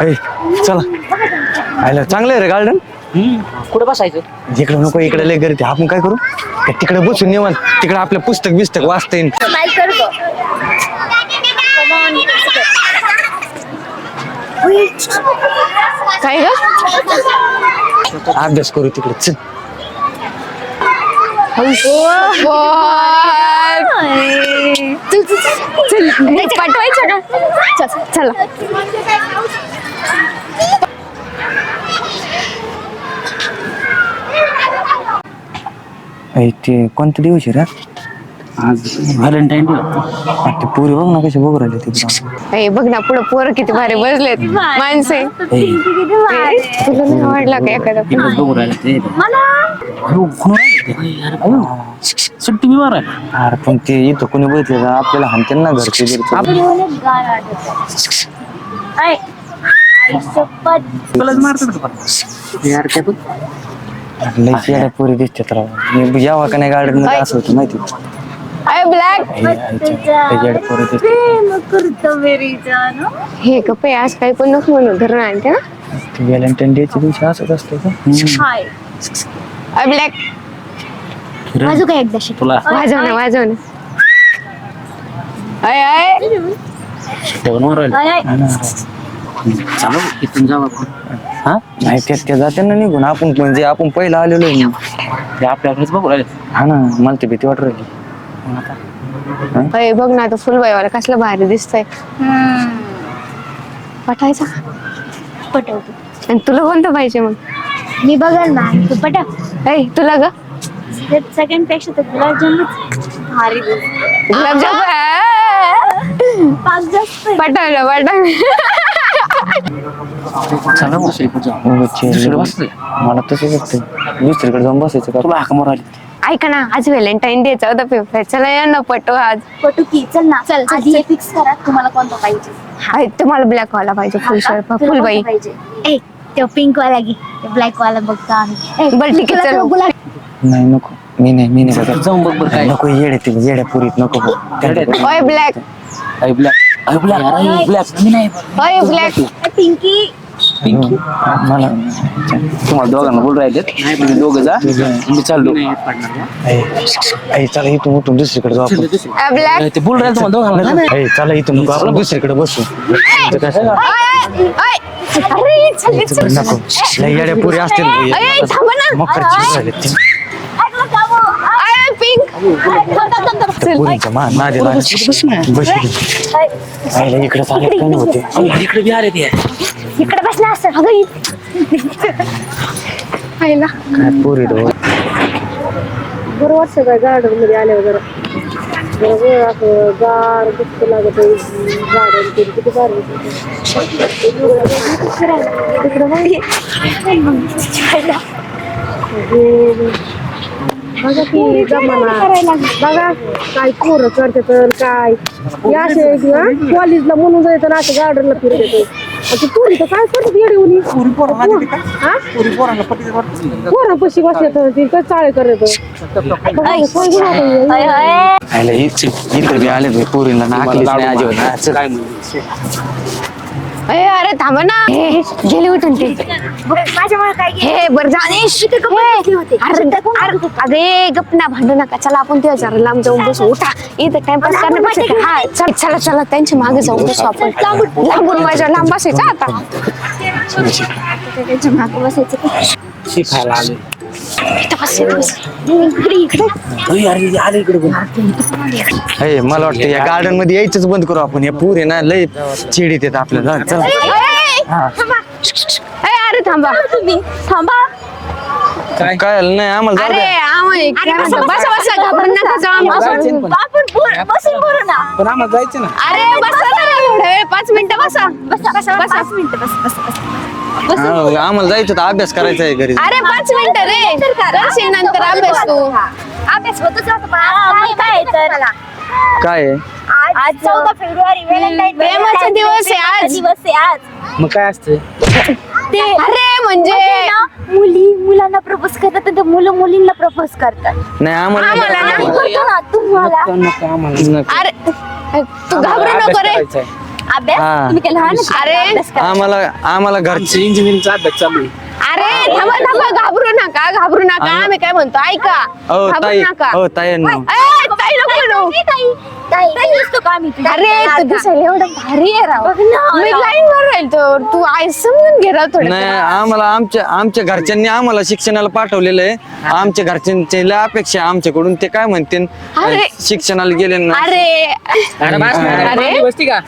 ऐ, चला. आयला चांगलं आहे रे गार्डन कुठं बसायचं? इकडे नको इकडे लय गर्दी आपण काय करू? का तिकडे बसून निवांत. तिकडे आपलं पुस्तक बिस्तक वाचता येईल स्माइल कर गं काय ग? अभ्यास करू तिकडे. चल. पाठवायचं का? चल ते कोणता दिवस आहे रे? आज व्हॅलेंटाईन डे. आ, ते पुरी बघ ना कसे बघू राहिले ए बघ ना पुढं पोरं किती भारी बसलेत. माणसे तुला नाही आवडला का एखादा? बघू राहिलं ते. अरे, कोण राहिलं ते? अरे, अयो. सुट्टी मी मारायला अरे पण ते इथं कोणी बघितलं का आपल्याला हाणते ना घरचे बिरचे. तुलाच मारतात का परत? यार काय बघ अरे, लय येड्या पोरी दिसतात राव मी यावा का नाही गार्डनमध्ये असं होतं माहिती अय ब्लॅक येड्या पोरी दिसतात हे कपे आज काही पण नको म्हणून धरून आणते ना ते व्हॅलेंटाईन डेच्या दिवशी असंच असतं का अय ब्लॅक वाजू का एकदा तुला. वाजव ना वाजव ना. अय अय सुट्ट्यावर मारायला. चालू इथून जाऊ आपण हा? नाही त्या जाते ना निघून. आपण म्हणजे आपण पहिलं आलेलो आहे. ना. ते आपल्याकडेच बघू राहिले. हा ना मला ते भीती वाटत राहिली. अय बघ ना आता फुलबाईवाला कसला भारी दिसतंय. पाठायचा पटवतो. आणि तुला कोणतं पाहिजे मग? मी बघाल ना तू पटव. ऐ तुला ग? सेकंडपेक्षा तर गुलाबजामुनच भारी गुलाबजाम पाच जास्त पटावलं पटावलं. बसतोय मला तसं वाटतं दुसरीकडे जाऊन बसायचं का? तुला हाक मारायला ऐका ना आज व्हॅलेंटाईन डे चा होता पेपर. चला या ना पटो आज. पटू की चल ना. चल आधी हे फिक्स करा तुम्हाला कोणतं पाहिजे. ऐ, तुम्हाला ब्लॅक वाला पाहिजे फुल शर्ट कोणतं पाहिजे? ए तो पिंक वाला घे. ब्लॅक वाला बघतो आम्ही. ए, बरं, ठीक आहे, तुला चल. तो गुलाब नाही नको. मी नाही मी नाही बघत. जाऊन बघ बरं काय. नको येडे ते येड्या पुरीत नको बघ. ओय ब्लॅक. अरे ब्लॅक. मी नाही ओय ब्लॅक. पिंकी. पिंकी मला तुम्हाला दोघांना बोल राहिले तुम्ही दोघं जा. मी चाललो. चला इथून उठून दुसरीकडे जाऊ आपण. ब्लॅक ते बोल राहिले तुम्हाला दोघांना. ऐ, चला इथून उठू, आपण दुसरीकडे बसू. इथं काय. अरे चल नको. लय येड्या पुरी असतील अय, थांबा ना. मकर चिड झाले ते. ऐकलं का वो? अय, पिंक. त्या पुरीच्या मा नादी लागली. बस इकडे. आईला इकडे चालत काय नव्हते? इकडे बी आले ते. इकडे बसला असं अगं आईला काय पुरी रो बरोबर सगळं गार्डनमध्ये जरा वेळ असं गार दुःख लागत गार्डन किती गार बघा की जमाना बघा काय पोरं करते तर काय? हे असे कॉलेजला म्हणून जायचं ना असं गार्डनला फिरत ती पोरी तर काय करतात येडी हा? पोरं पशी बसले तर ती काय चाळे करत बी आले पुरीला नाकलीच नाही अजिबात. अरे अरे थांबा ना. हे, गेले उठून ते. माझ्यामुळे काय घे? हे बर जाणेश इथे कपडे घातले होते. अरे गप ना भांडू नका. चला आपण ते जरा लांब जाऊन बसू. उठा. इथं टाइमपास करण्यापेक्षा काय- हा चल चला चला. त्यांच्या मागे जाऊन बसू आपण. लांबून माझ्या लांब बसायचं आता. त्यांच्या मागं बसायचं. शिकायला आले इकडे अरे हे मला वाटतं या गार्डनमध्ये यायचंच बंद करू आपण. या पुरे ना लय चिडीत येत आपल्याला चल. ए, ए, अरे थांबा. तुम्ही थांबा. काय नाही आम्हाला जाऊ अरे द्या. आम्ही काय म्हणतो, बसा बसा घाबरून नका जाऊ जायचं आम्ही. पण. आपण बोल- बसून बोलू ना. पण आम्हाला जायचं ना. अरे बसा ना रे एवढं. वेळ, पाच मिनिटं बसा बसा बसा. पाच मिनिटं. बस बस बस. हा, आम्हाला जायचं तर अभ्यास करायचा आहे घरी. अरे पाच मिनिटं रे. करशील नंतर अभ्यास तू. अभ्यास होतच राहतो पण आज काय तर. काय आहे? आज चौदा फेब्रुवारी प्रेमाचा दिवस आहे आज. दिवस आहे आज. मग काय असतं ते अरे म्हणजे ना, मुली मुलांना प्रपोज करतात आणि ते मुलं मुलींना प्रपोज करतात. नाही आम्हाला आम्हाला आम्ही नाही. करतो ना तुम्हाला. नको नको आम्हाला. अरे तू घाबरू नको रे. अभ्यास? हा. तुम्ही काय लहान आहेत का? अरे. अभ्यास करा. आम्हाला आम्हाला घरची इंजिनिअरिंगचा अभ्यास चालू आहे. अरे थांबा थांबा घाबरू नका घाबरू नका. आम्ही- काय म्हणतो ऐका. हो घाबरू ताई. नका. हो ताई ए, ताई नको? अरे एवढं भारी आहे राव. बघ ना, मी राव. लाईन वर राहील तर तू आई समजून घे राव थोडं नाही आम्हाला आमच्या आमच्या घरच्यांनी आम्हाला शिक्षणाला पाठवलेलं आहे. आमच्या घरच्यांची लय अपेक्षा आहे आमच्याकडून. ते काय म्हणते अरे. शिक्षणाला गेले ना. अरे. अरे बस ना, अरे. मागे बसती का?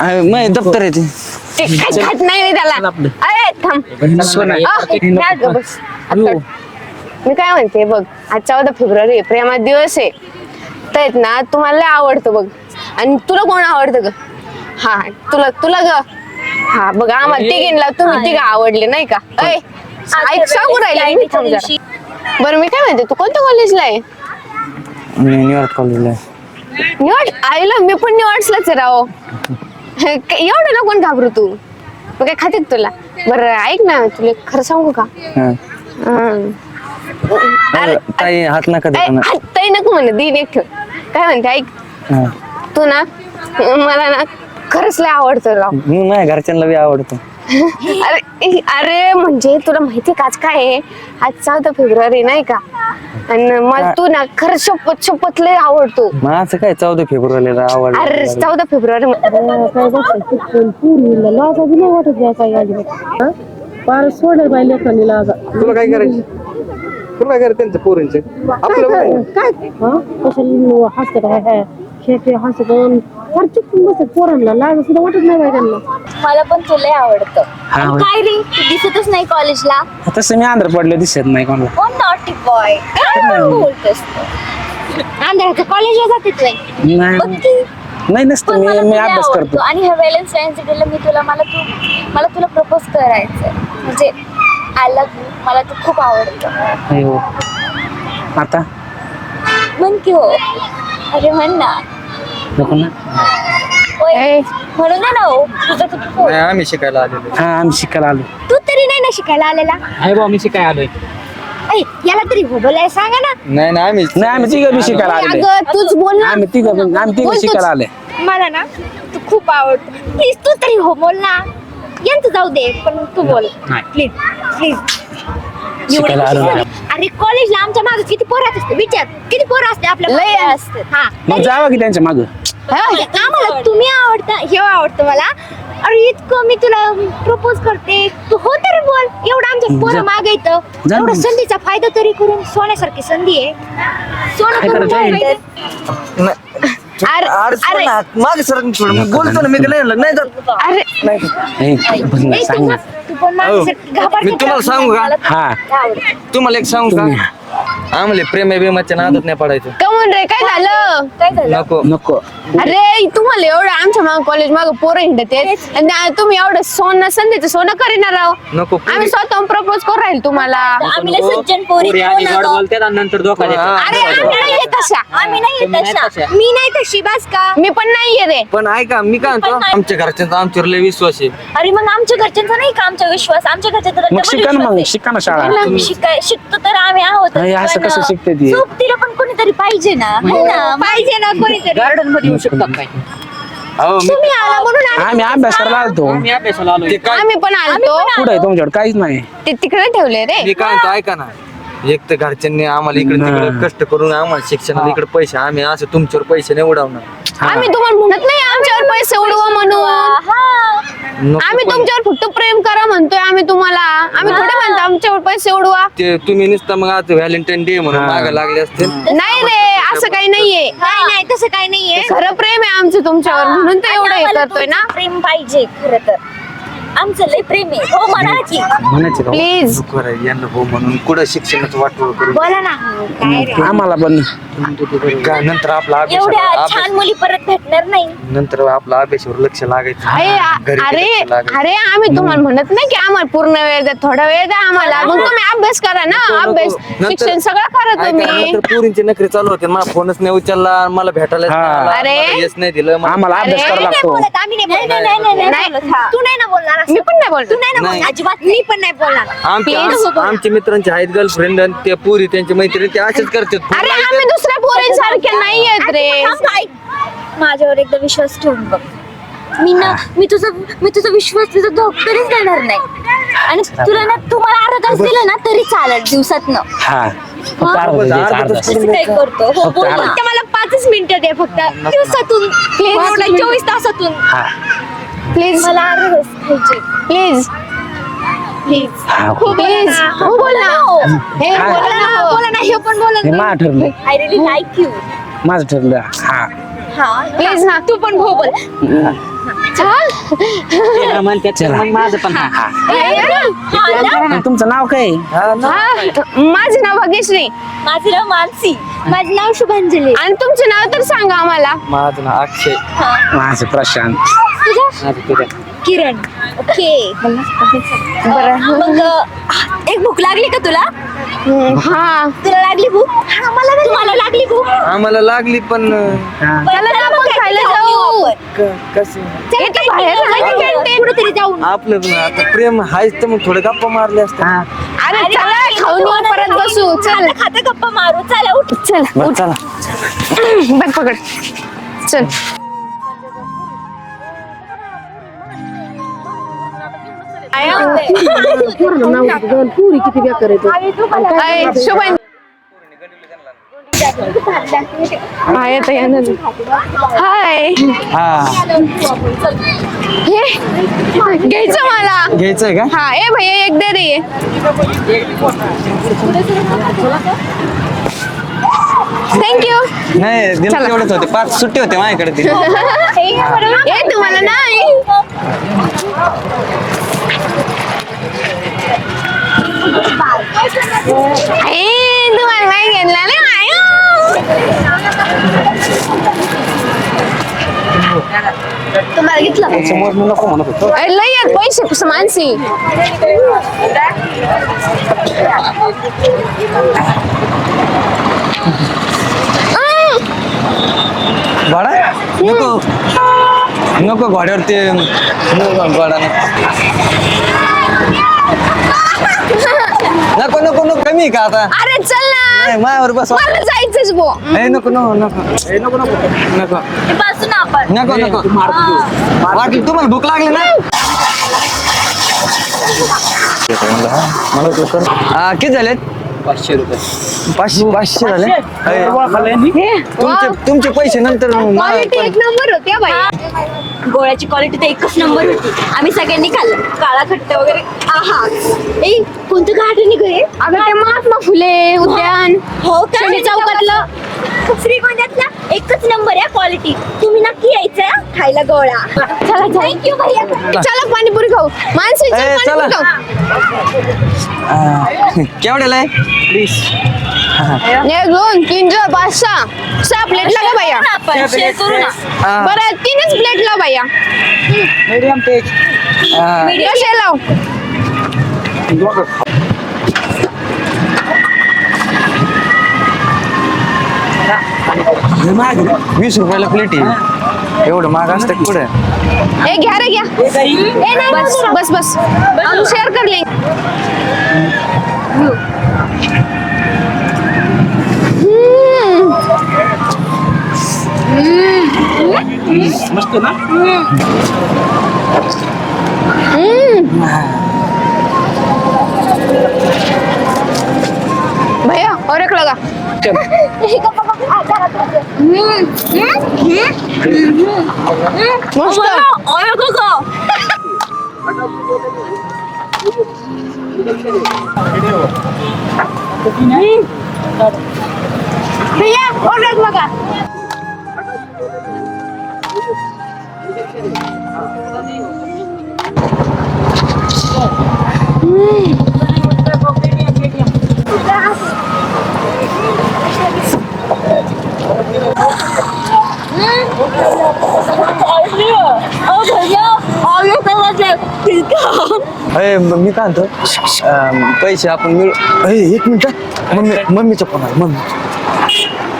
मग दप्तर आहे ते. ते काय खात नाही मी त्याला. अरे थांब. सोना. अ, नाही गं, बस. अयो. मी काय म्हणते बघ आज चौदा फेब्रुवारी आहे, प्रेमात दिवस आहे. तर आहेत ना तुम्हाला लय आवडतं बघ. आणि तुला कोण आवडतं ग? हा तुला तुला ग. हा बघ आम्हाला तिघींना तुम्ही तिघ आवडले नाही का? ऐ ऐक सांगू राहिले मी थांब जरा. बरं मी काय म्हणते तू कोणत्या कॉलेजला आहे? मी न्यूयॉर्क कॉलेजला निवड आईला मी पण निवडलंच आहे राव. हे एवढं ना कोण घाबरू तू. मग काय खाते तुला? बरं ऐक ना तुला खरं सांगू का? हं. अरे ताई हात नका ऐ, देऊ ना. हात ताई नको म्हणे दिन एक ठेव. काय म्हणते ऐक. हा. तू ना मला ना खरंच लय आवडतं राव. मी माझ्या घरच्यांना बी आवडतो. अरे अरे म्हणजे तुला माहिती का आज काय आहे? आज चौदा फेब्रुवारी नाही का? आणि मला तू ना खरंच शपथ शपथ लय आवडतो. मग असं काय चौदा फेब्रुवारीला अरे आवडलं चौदा फेब्रुवारी हा? सोडे बाई लेखांनी लाजा. तुला काय करायचं? तुला काय करायचं त्यांचं पोरींचं? आपलं काय हा? कशाला हसत हसत फार चिकून बसत पोरांना. लाज सुद्धा वाटत नाही त्यांना. मला पण तुला आवडतं. हा, होय. काय रे? तू दिसतच नाही कॉलेजला. तसं मी आंध्र पडलं दिसत नाही कोणाला. कोण नॉटी बॉय काय बोलतोस तू? आंध्राच्या कॉलेजला जाते तू नाही. बघ की. नाही नसतं पण मी मला मी तुला अभ्यास आवडतो. करतो. आणि व्हॅलेंटाईन्स डेला मी तुला मला तू मला तुला प्रपोज करायचंय. म्हणजे आय लव्ह यू मला तू खूप आवडतं. अयो. आता? म्हण की हो. अरे म्हण ना. नको ना ए. म्हणून दे ना हो तुझं तू बोल. नाही, आम्ही शिकायला आलेलो हा आम्ही शिकायला आलो. तू तरी नाही ना शिकायला आलेला? आहे बा मी शिकाय आलोय. ऐ, याला तरी हो बोलायला सांगा ना. नाही ना आम्ही नाही आम्ही तिघं बी शिकायला अगं तूच बोल ना. आम्ही तिघं पण- आम्ही तिघं बोल तूच. शिकायला आलोय. मला ना तू खूप आवडतो. प्लीज तू तरी हो बोल ना. यांचं जाऊ दे पण तू बोल. नाही. प्लीज प्लीज शिकायला आलो नाही. अरे कॉलेजला आमच्या मागे किती पोरं असते विचार. किती पोरं असते आपल्या लय मागे? हा मग जावा की त्यांच्या माग. आम्हाला तुम्ही आवडता हे आवडतं मला अरे इतकं मी तुला प्रपोज करते तू हो तरी बोल एवढं आमच्या पोरं. मागे येतं जा एवढं. संधीचा फायदा तरी करून सोन्यासारखी संधी आहे सोनं काय करून करायचं? ठेवायचं. अरे अरे मागे सर बोलतो ना मी नाही नाही जात अरे ए, बघ ना, ए, सांग तू ना तू पण घाबरते मी तुम्हाला? सांगू का? मला हा. आवडतं. तुम्हाला एक सांगू का आम्हाला प्रेम बिमाच्या नादात नाही पडायचं. कमून रे काय झालं? काय झालं? नको. नको. अरे तुम्हाला एवढं आमच्या माग कॉलेज माग पोरं हिंडत आहेत. आणि आ- तुम्ही एवढं सोनं संधीचं सोनं करीना राव नको आम्ही स्वतः प्रपोज करू राहील तुम्हाला. आम्ही लय सज्जन पोरी पोरी हो आधी गोड. बोलतात आणि नंतर धोका. देतात. अरे आम्ही नाही येत तशा. आम्ही नाही तुम्ही नाही तशा. तशा. मी नाही तशी बस का? मी पण नाहीये रे. पण ऐका मी काय म्हणतो? आमच्या घरच्यांचा आमच्यावर लय विश्वास आहे. अरे मग आमच्या घरच्यांचा नाही का आमचा विश्वास? आमच्या घरच्यांचा तर मग double शिका ना विश्वास मग आहे. शिका ना शाळा. शिकाय शिकतो तर आम्ही आहोत. नाही, असं पण, कसं शिकते ती? सोबतीला पण कोणीतरी पाहिजे ना है ना? पाहिजे ना कोणीतरी. गार्डनमध्ये येऊ शकतात काय हो मी तुम्ही आला म्हणून आम्ही आम्ही अभ्यास करायला आलतो. आम्ही अभ्यासाला ते काय आम्ही पण आलतो. पुढे तुमच्याकडे? काहीच नाही. ते तिकडे ठेवले रे. मी काय म्हणतो ऐका ना. एक तर घरच्यांनी आम्हाला इकडे तिकडे. कष्ट करून आम्हाला शिक्षणाला इकडे पैसे आम्ही असं तुमच्यावर पैसे नाही उडवणार. आम्ही तुम्हाला म्हणत नाही आमच्यावर पैसे उडवा म्हणून. नको आम्ही पण. तुमच्यावर फक्त प्रेम करा म्हणतोय आम्ही तुम्हाला. आम्ही थोडे म्हणतो आमच्यावर पैसे उडवा. ते तुम्ही नुसतं मग आज व्हॅलेंटाईन डे म्हणून. मागे लागले असते. नाही रे असं काही नाहीये. नाही नाही तसं काही नाहीये. खरं प्रेम आहे आमचं तुमच्यावर. म्हणून तर एवढं हे आम्हाला करतोय ना. तुमचं प्रेम पाहिजे खरं तर. आमचं लय प्रेम आहे. हो म्हणायचं का? प्लीज नको रे, यांना हो म्हणून कुठं शिक्षणाचं वाटोळ करून बोला ना. काय रे? आम्हाला पण नंतर आपला एवढ्या अभ्यास छान मुली परत भेटणार नाही. नंतर आपला अभ्यासावर लक्ष लागायचं. अरे घरी अरे लक्ष लागायचं. अरे आम्ही तुम्हाला म्हणत नाही की आम्हाला पूर्ण वेळ द्या थोडा वेळ द्या आम्हाला. मग तुम्ही अभ्यास करा ना. अभ्यास नंतर- शिक्षण सगळं करा ऐका, तुम्ही. नंतर पोरींचे नखरे चालू होते. मला फोनच नाही उचलला. मला भेटायला हा. अरे. येस नाही दिलं. मला- आम्हाला अभ्यास अरे, करावा नाही लागतो. बोलत. आम्ही नाही बोलत. नाही नाही नाही नाही. बोलत. तू नाही ना बोलणार. मी पण नाही बोलत तू नाही ना नाही. बोलणार अजिबात मी पण नाही बोलणार. आमच्या Please. आम- आमच्या मित्रांचे आहेत गर्लफ्रेंड आणि त्या पोरी त्यांची मैत्रिणी ते असेच करतात. अरे आम्ही दुसऱ्या पोरींसारखे नाही आहेत रे. थांब, ऐक. माझ्यावर एकदा विश्वास ठेवून बघ. मी ना मी तुझा मी तुझा विश्वास तुझा धोक तरीच देणार नाही. आणि तुला ना तू मला अर्धा तास दिला ना तरी चालेल दिवसात न हा? फक्त अर्धा तास, अर्धा तास. असं काय करतो? हो फक्त बोल ना. फक्त मला पाचच मिनिटं दे फक्त दिवसातून. चोवीस तासातून. हा. प्लीज मला खायचे. प्लीज प्लीज हा प्लीज बोल ना. हे हा. बोला ना. बोला ना. हे पण बोला हे माझं ठरलंय आय लाईक यू माझं ठरलं. हा. हा. प्लीज ना तू पण हो. बोल चला. माझं पण. हा हा. ना? आणि तुमचं नाव काय? आहे? हा माझं नाव भाग्यश्री माझं नाव मानसी. माझं नाव शुभांजली. आणि तुमचं नाव तर सांगा आम्हाला. माझं नाव अक्षय. माझं प्रशांत. तुझं? माझं किरण. किरण. ओके. बरं. मग एक भूक लागली का तुला? हा. तुला लागली भूक? हा मला तुम्हाला लागली भूक? आम्हाला लागली पण अं, हा. चला ना मग खायला जाऊ. क- कसं? इथं बाहेर आहे ना canteen. कुठेतरी जाऊन. आपलं पण आता प्रेम हायच तर मग थोडे गप्पा मारले असते हा. अरे चला खाऊन येऊ, परत बसू. चल. खाता गप्पा मारू. चला उठ. चल बरं चला. बॅग पकड. चल. पोरांना नाव होतं गं, पुरी किती बेकार येतो अय, शुभन हा येतं यानं. हाय. हा. हे घ्यायचं मला. घ्यायचंय का? हा ए भैया एक दे रे. थँक्यू नाही दिल चला. तेवढेच होते. पाच सुट्टी होते माझ्याकडे ती. ए तुम्हाला नाही. ए तुम्हाला नाही घेतला तुम्हाला घेतलं समोर मी नको म्हणत होतो अरे लई आहेत पैसे मानसी? घोडा नको. नको घोड्यावर ते नको घोडा नको. नको नको नको कमी आहे का आता? अरे चल ना. नाही मायावर बस. मला जायचंच बो. ए नको नको नको. ए नको नको नको. बसू ना आपण. नको नको. वाटलं तुम्हाला भूक लागली ना? हा किती झालेत? पाचशे रुपये. पाचशे पाचशे झाले? अरे, तुमचे तुमचे पैसे नंतर क्वालिटी एक नंबर होती हा बाई. गोळ्याची क्वालिटी तर एकच नंबर होती. आम्ही सगळ्यांनी खाल्लं. काळा खट्ट वगैरे. आहा. ए कोणतं गार्डन निघे अगं ते महात्मा फुले उद्यान. हो का? चौकातलं. श्रीगोंद्यातला एकच नंबर आहे क्वालिटी तुम्ही नक्की खायला गोळा. चला थँक्यू भैया. चला. पाणीपुरी खाऊ. मानसी चल ए, चला. पाणीपुरी खाऊ केवढ्याला आहे? प्लीज एक दोन तीन चार पाच सहा. सहा प्लेट लागा भैया? आपण शेअर करू ना. बरं तीनच प्लेट लाव भैया. कसे लाव? वीस रुपयाला प्लेट आहे. एवढं महाग असतं कुठे? ए घ्या रे घ्या. ए नाही बस बस. बस हम शेअर कर ले. मस्त ना? भैया और एक लगा. 맛있다. 어여 그거. 그냥 얼른 먹어. 음. अरे मी काय म्हणतो? अं, पैसे आपण मिळू अरे एक मिनिट मम्मी मम्मीचा फोन आहे मम्मी.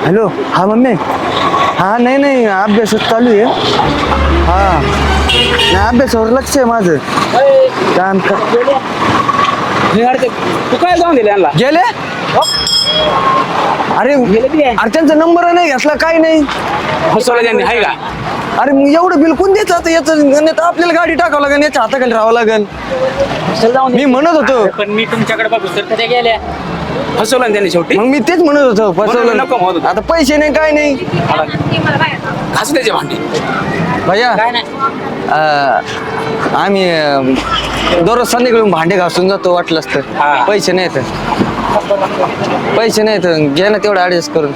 हॅलो हा मम्मी? हा नाही नाही अभ्यासच चालू आहे. हा. नाही अभ्यासावर लक्ष आहे माझं. काम कर. तू काय जाऊन दिले यांना? गेले? अरे अरे त्यांचा नंबर नाही घेतला काय नाही. फसवलं त्यांनी आहे का? अरे मग एवढं बिल कोण द्यायचं आता याचं नाही तर आपल्याला गाडी टाकावं लागेल याच्या हाताखाली राहावं लागेल. चल जाऊन मी म्हणत होतो. पण मी तुमच्याकडे बघू सर. गेल्या? फसवलं ना त्यांनी शेवटी? मग मी तेच म्हणत होतो म्हणून फसवलं नको म्हणत होतो. आता पैसे नाही काय नाही. घासू त्याचे भांडे. भैया नाही. अं, आम्ही अं, दररोज संध्याकाळी भांडे घासून जातो वाटलंच तर. हा. पैसे नाहीत. पैसे नाहीत घे ना तेवढं ऍडजस्ट करून.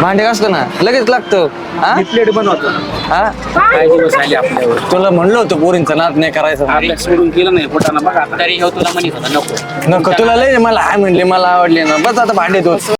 भांडे घासतो ना लगेच लागतो. हा? प्लेट बनवतो. हा? काय दिवस आले आपल्यावर? तुला म्हणलं होतं पोरींचा नाद नाही करायचं आपल्या सोडून केलं नाही पोटाना बघा. तरी हो तुला म्हणत होता नको. नको तुला लय मला हाय म्हणले मला आवडले ना. बस आता भांडे धुत